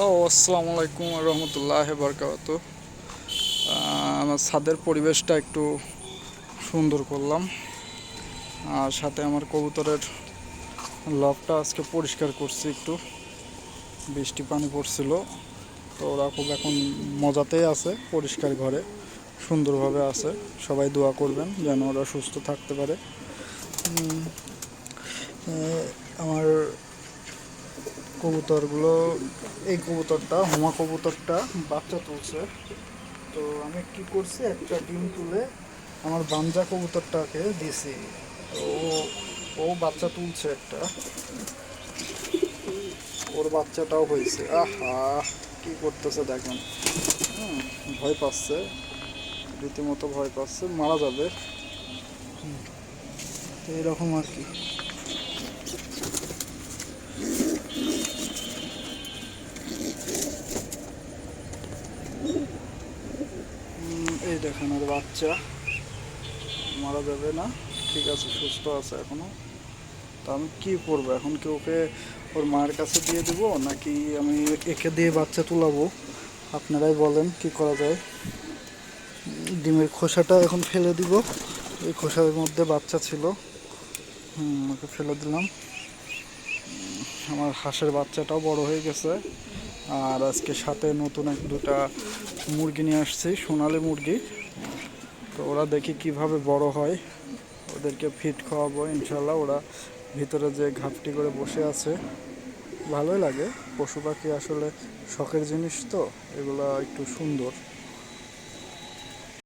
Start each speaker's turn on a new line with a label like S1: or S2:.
S1: Hello আসসালামু আলাইকুম রহমতুল্লাহ বরকাত আমার ছাদের পরিবেশটা একটু সুন্দর করলাম। আর সাথে আমার কবুতরের লবটা আজকে পরিষ্কার করছি একটু। বৃষ্টি পানি পড়ছিল, তো ওরা খুব এখন মজাতেই আছে, পরিষ্কার ঘরে, সুন্দরভাবে আছে। সবাই দোয়া করবেন যেন ওরা সুস্থ থাকতে পারে। আমার কবুতরগুলো, এই কবুতরটা, হোমা কবুতরটা বাচ্চা তুলছে। তো আমি কি করছি, একটা ডিম তুলে আমার বাঞ্জা কবুতরটাকে দিছি। তো ও- বাচ্চা তুলছে একটা। ওর বাচ্চাটাও হয়েছে। আহা, কি করতেছে দেখেন। ভয় পাচ্ছে। রীতিমতো ভয় পাচ্ছে, মারা যাবে। এরকম আর কি। এই দেখেন ওর বাচ্চা। মারা যাবে না। ঠিক আছে, সুস্থ আছে এখনও। তা আমি কি করব? এখন কি ওকে ওর মায়ের কাছে দিয়ে দেবো, নাকি আমি একে দিয়ে বাচ্চা তুলাবো? আপনারাই বলেন কি করা যায়। ডিমের খোসাটা এখন ফেলে দিব। এই খোসার মধ্যে বাচ্চা ছিল। হুম, ওকে ফেলে দিলাম। আমার হাঁসের বাচ্চাটাও বড় হয়ে গেছে। আর আজকে সাথে নতুন এক দুটা মুরগি নিয়ে আসছি, সোনালি মুরগি। তো ওরা দেখি কীভাবে বড় হয়। ওদেরকে ফিট খাওয়াবো ইনশাল্লাহ ওরা ভিতরে যে ঘাপটি করে বসে আছে, ভালোই লাগে। পশু পাখি আসলে শখের জিনিস তো, এগুলো একটু সুন্দর।